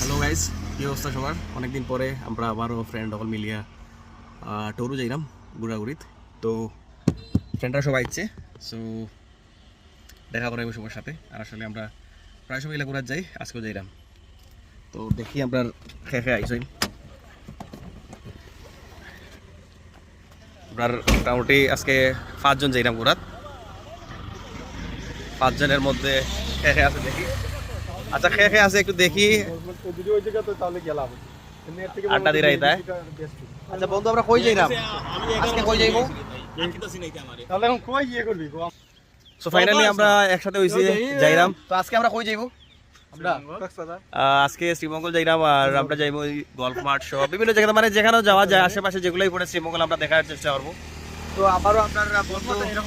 Hello guys কী অবস্থা সবার? অনেকদিন পরে আমরা আবারও ফ্রেন্ড সকল মিলিয়া টরু যাইলাম গুড়াগুড়িত তো ফ্রেন্ডরা সবাই ইচ্ছে সো দেখা করাইব সবার সাথে। আর আসলে আমরা প্রায় সময় এলাকা যাই, আজকেও যাইলাম। তো দেখি আমরা খেয়ে খেয়ে আইসই আপনার মোটামুটি আজকে পাঁচজন যাইলাম ঘোরাত পাঁচজনের মধ্যে খেয়ে খেয়ে আছে দেখি। আচ্ছা খেয়ে খেয়ে আছে একটু দেখি। আড্ডা দিয়ে রাইতা আচ্ছা বন্ধু আমরা কই যাইলাম আজকে কই যাইবো? তাহলে এখন কই ইয়ে করবি? সো ফাইনালি আমরা একসাথে হইছি যাইরাম। তো আজকে আমরা কই যাইবো? আজকে শ্রীমঙ্গল যাইরাম আর আমরা যাইবো ওই গল্ফ মাঠ সহ বিভিন্ন জায়গাতে মানে যেখানেও যাওয়া যায় আশেপাশে যেগুলোই পড়ে শ্রীমঙ্গল আমরা দেখার চেষ্টা করব। তো আবারও আপনার বন্ধু বন্ধু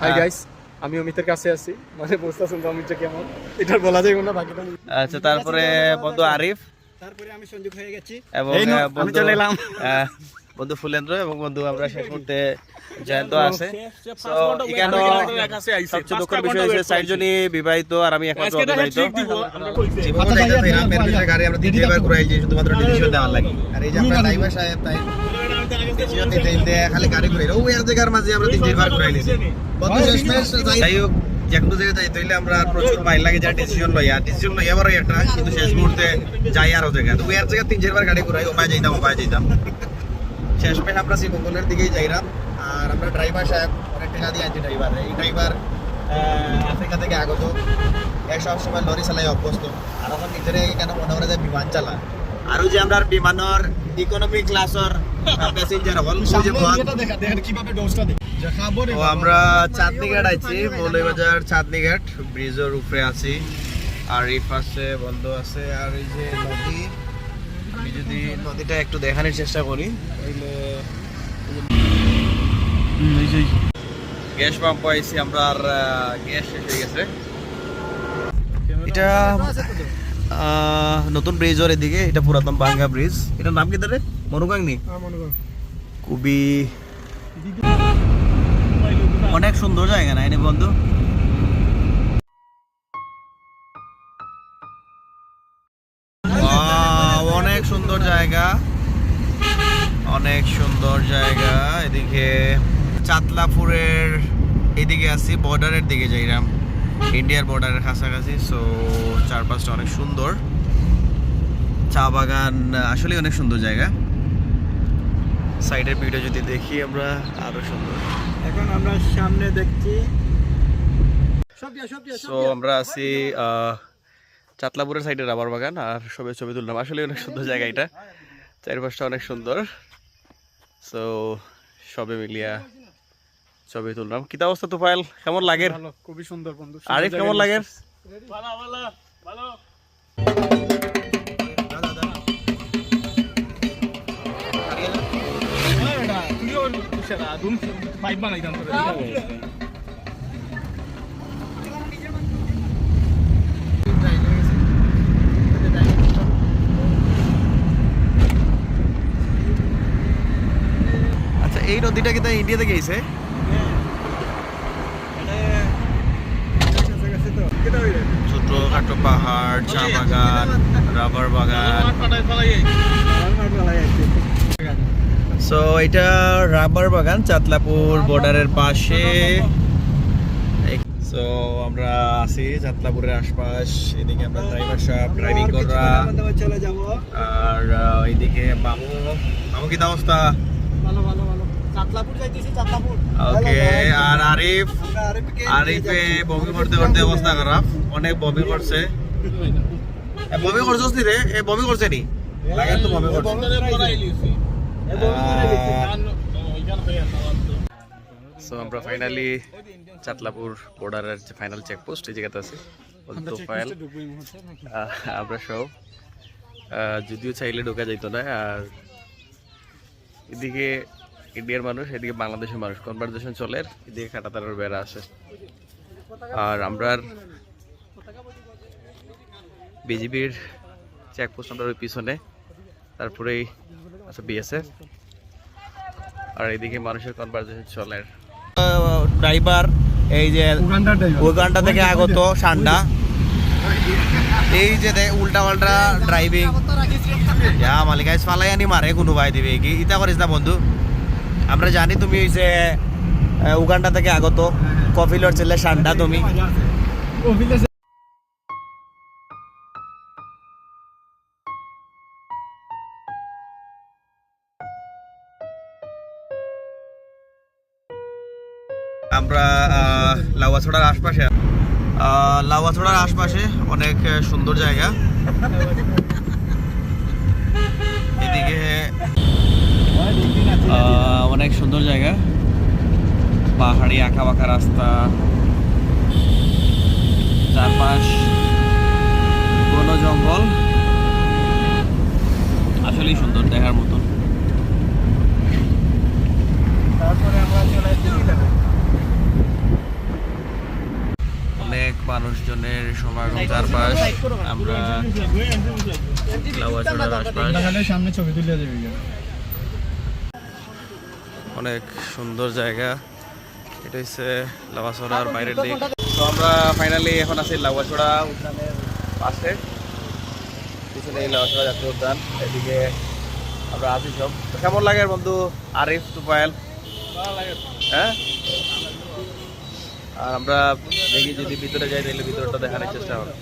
হয় আমি অমিতের কাছে আছি। মানে বুঝতেছেন তো অমিত কেমন? এটা বলা যায় না বাকিটা আচ্ছা তারপরে বন্ধু আরিফ। তারপরে আমি সংযোগ হয়ে গেছি। এবং আমি চলে এলাম। বন্ধু ফুলেন্দ্র এবং বন্ধু আমরা শেষ মুহূর্তে জয়ন্ত আছে। সবচেয়ে দুঃখের বিষয় হচ্ছে চারজনই বিবাহিত আর আমি একমাত্র অবিবাহিত। গাড়ি আমরা শুধুমাত্র দেওয়ার লাগি। আর এই যে সাহেব, তাই খালি গাড়ি জায়গার মাঝে আমরা। বন্ধু শেষমেশ যাই- হোক, যে কোনো জায়গায় আমরা প্রচুর মাইল লাগে যা ডিসিশন লইয়া ডিসিশন লইয়া বড় একটা কিন্তু শেষ মুহূর্তে যাই আরও জায়গা তো এর জায়গায় তিন চারবার গাড়ি ঘুরাই ওপায় যাইতাম ওপায় যাইতাম। শেষমেশ আমরা শ্রীমঙ্গলের দিকেই যাইলাম আর আমরা ড্রাইভার সাহেব অনেক টাকা দিয়ে আনছি ড্রাইভার। এই ড্রাইভার আফ্রিকা থেকে আগত। সব সময় লরি চালাই অভ্যস্ত। আর আমার নিজেরে কেন মনে করে যে বিমান চালা। আর যে আমরা বিমানের ইকোনমি ক্লাসর প্যাসেঞ্জার হল ও আমরা চাঁদনি ঘাট আইছি মৌলবাজার চাঁদনি ঘাট ব্রিজের উপরে আছি। আর এই পাশে বন্ধ আছে। আর এই যে নদী আমি যদি নদীটা একটু দেখানোর চেষ্টা করি গ্যাস পাম্প আইছি আমরা আর গ্যাস শেষ হয়ে গেছে। এটা নতুন ব্রিজের এদিকে এটা পুরাতন বাঙ্গা ব্রিজ এটার নাম কি তারে? মনুগাংনি খুবই অনেক সুন্দর জায়গা না এনে বন্ধু? সুন্দর জায়গা এদিকে চাতলাপুরের এদিকে আছি বর্ডারের দিকে যাইলাম ইন্ডিয়ার বর্ডারের কাছাকাছি সো চারপাশটা অনেক সুন্দর। চা বাগান আসলে অনেক সুন্দর জায়গা। সাইডের ভিডিও যদি দেখি আমরা আরও সুন্দর। এখন আমরা সামনে দেখছি। সো আমরা আছি আহ, চাতলাপুরের সাইডে রাবার বাগান আর সবে ছবি তুললাম। আসলে অনেক সুন্দর জায়গা এটা। চারপাশটা অনেক সুন্দর। সো সবে মিলিয়া ছবি তুললাম। কিতা অবস্থা তুফাইল কেমন লাগে? খুবই সুন্দর বন্ধু। আরিফ কেমন লাগে? আচ্ছা এই নদীটা কিন্তু ইন্ডিয়া থেকে ছোট খাটো পাহাড় চা বাগান রাবার বাগান। সো এটা রাবার বাগান চাতলাপুর বর্ডারের পাশে। সো আমরা আছি চাতলাপুরের আশপাশ। এদিকে আমরা ড্রাইভার সাহেব ড্রাইভিং করা আর আহ, এইদিকে মামু। মামু কি অবস্থা? ভালো ভালো ওকে আর আরিফ আমরা আরিফে বমি করতে করতে অবস্থা খারাপ। অনেক বমি করছে। বমি করছস রে? এ বমি করছে নি? লাগে তো বমি করছে সো আমরা ফাইনালি চাতলাপুর বর্ডারের যে ফাইনাল চেকপোস্ট এই জায়গাতে আছে। ফাইল আমরা সব যদিও চাইলে ঢোকা যাইতো না আর এদিকে ইন্ডিয়ার মানুষ এদিকে বাংলাদেশের মানুষ। কনভারসেশন চলে এদিকে কাটাতারের বেড়া আছে। আর আমরা বিজিবির চেকপোস্ট আমরা ওই পিছনে তারপরেই আচ্ছা বিএসএফ আর এদিকে মানুষের কনভারসেশন চলে। ড্রাইভার এই যে উগান্ডা থেকে আগত সান্ডা। এই যে দেখ উল্টা পাল্টা ড্রাইভিং যা মালিকাই ফালাই আনি মারে কোনো ভাই দিবে কি? ইতা করিস না বন্ধু। আমরা জানি তুমি ওই যে উগান্ডা থেকে আগত। কফিলর ছেলে সান্ডা তুমি। আমরা লাউয়াছড়ার আশপাশে। লাউয়াছড়ার আশপাশে অনেক সুন্দর জায়গা এদিকে আহ, অনেক সুন্দর জায়গা। পাহাড়ি আঁকা বাঁকা রাস্তা। চারপাশ বন জঙ্গল। আসলেই সুন্দর দেখার মতন। অনেক মানুষজনের সমাগম চারপাশ। আমরা সামনে ছবি তুলে যাবে অনেক সুন্দর জায়গা। এটা হচ্ছে লাভাছড়ার বাইরের দিক। তো আমরা ফাইনালি এখন আছি লাভাছড়া উদ্যানের পাশে। পিছনে এই লাভাছড়া জাতীয় উদ্যান এদিকে আমরা আছি সব। কেমন লাগে বন্ধু আরিফ তুফাইল হ্যাঁ? আর আমরা দেখি যদি ভিতরে যাই তাহলে ভিতরটা দেখানোর চেষ্টা হবে।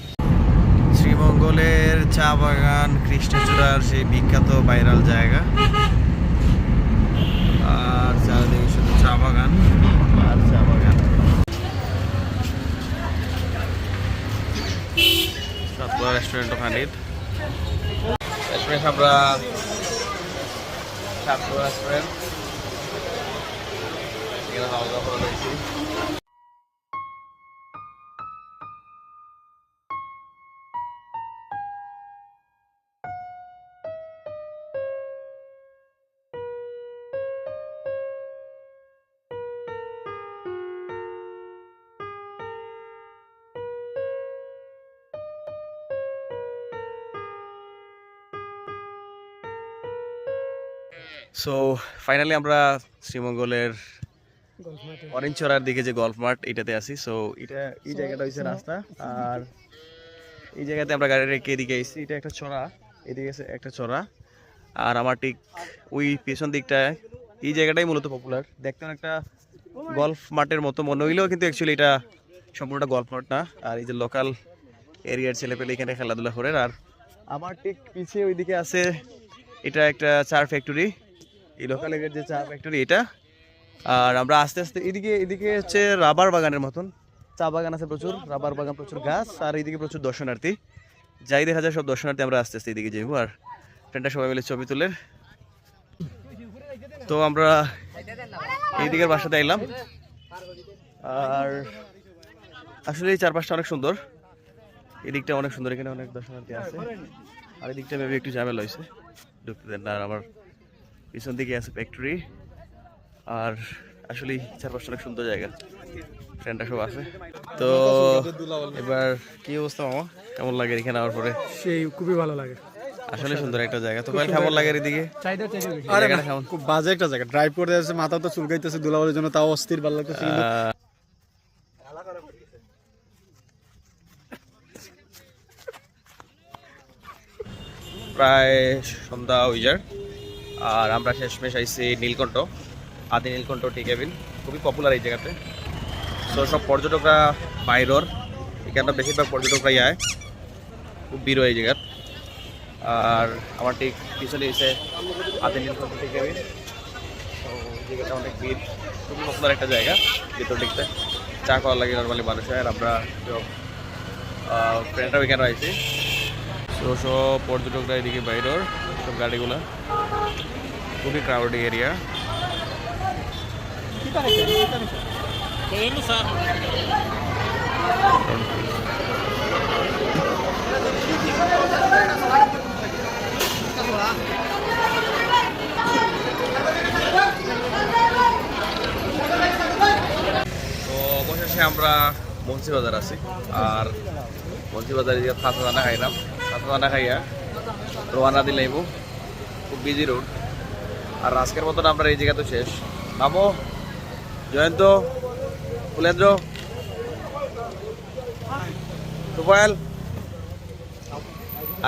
শ্রীমঙ্গলের চা বাগান কৃষ্ণচূড়ার সেই বিখ্যাত ভাইরাল জায়গা আর চারিদিকে শুধু চা বাগান আর চা বাগান সাতপুরা ওখানে রেস্টুরেন্ট আমরা সাতপুরা রেস্টুরেন্ট এখানে দাওয়া রয়েছি সো ফাইনালি আমরা শ্রীমঙ্গলের অরেঞ্জচড়ার দিকে যে গল্ফ মাঠ এটাতে আসি সো এটা এই জায়গাটা হচ্ছে রাস্তা। আর এই জায়গাতে আমরা গাড়ি রেখে এদিকে এসেছি এটা একটা চড়া। এদিকে একটা চড়া। আর আমার ঠিক ওই পেছন দিকটায় এই জায়গাটাই মূলত পপুলার দেখতে একটা গল্ফ মাঠের মতো মনে হইলেও কিন্তু অ্যাকচুয়ালি এটা সম্পূর্ণটা গল্ফ মাঠ না। আর এই যে লোকাল এরিয়ার ছেলেপেলে এখানে খেলাধুলা করে। আর আমার ঠিক পিছিয়ে ওইদিকে আছে এটা একটা চার ফ্যাক্টরি এই লোকাল যে চা ফ্যাক্টরি এটা, আর আমরা আস্তে আস্তে এদিকে এদিকে হচ্ছে রাবার বাগানের মতন। চা বাগান আছে প্রচুর, রাবার বাগান প্রচুর গাছ, আর এইদিকে প্রচুর দর্শনার্থী। যাই দেখা যায় সব দর্শনার্থী আমরা আস্তে আস্তে এদিকে যাইবো, আর ফ্রেন্ডরা সবাই মিলে ছবি তুলে তো আমরা এই দিকের বাসাতে এলাম আর আসলে এই চারপাশটা অনেক সুন্দর। এদিকটা অনেক সুন্দর, এখানে অনেক দর্শনার্থী আছে। আর এদিকটা মেবি একটু ঝামেলা হয়েছে। ঢুকতে দেন না আমার পিছন দিকে আছে ফ্যাক্টরি আর আসলে চারপাশটা অনেক সুন্দর জায়গা। ফ্রেন্ডরা সব আছে। তো এবার কি অবস্থা মামা? কেমন লাগে এখানে আওয়ার পরে? সেই খুবই ভালো লাগে। আসলে সুন্দর একটা জায়গা। তো ভাই কেমন লাগে এদিকে? কেমন? খুব বাজে একটা জায়গা। ড্রাইভ করে যাচ্ছে মাথা তো চুলকাইতেছে দুলাবালের জন্য তাও অস্থির ভালো লাগতেছে প্রায় সন্ধ্যা হয়ে যায় আর আমরা শেষমেশ আইসি নীলকণ্ঠ, আদি নীলকণ্ঠ টি কেবিন খুবই পপুলার এই জায়গাতে। তো সব পর্যটকরা বাইরের এখানটা বেশিরভাগ পর্যটকরা যায় খুব ভিড় এই জায়গার। আর আমার ঠিক পিছনে এসে আদি নীলকণ্ঠ টি কেবিন জায়গাটা অনেক ভিড়, খুবই পপুলার একটা জায়গা ভিতর দিকটা চা খাওয়া লাগে নর্মালি মানুষ আর আমরা ফ্রেন্ডরা ওইখানে আইছি। তো সব পর্যটকরা এদিকে বাইরের। সব গাড়িগুলা। খুবই ক্রাউডি এরিয়া তো অবশেষে আমরা মন্সি বাজার আছি। আর মন্সি বাজারে ফাঁসা দানা খাইলাম ফাঁসা দানা খাইয়া রোয়ানা দিলাইব খুব বিজি রোড আর আজকের মতন আমরা এই জায়গা তো শেষ। নামো জয়ন্ত ফুলেন্দ্র সুপায়াল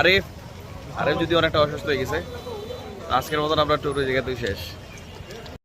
আরিফ। আরিফ যদি অনেকটা অসুস্থ হয়ে গেছে, আজকের মতন আমরা ট্যুর এই জায়গাতেই শেষ।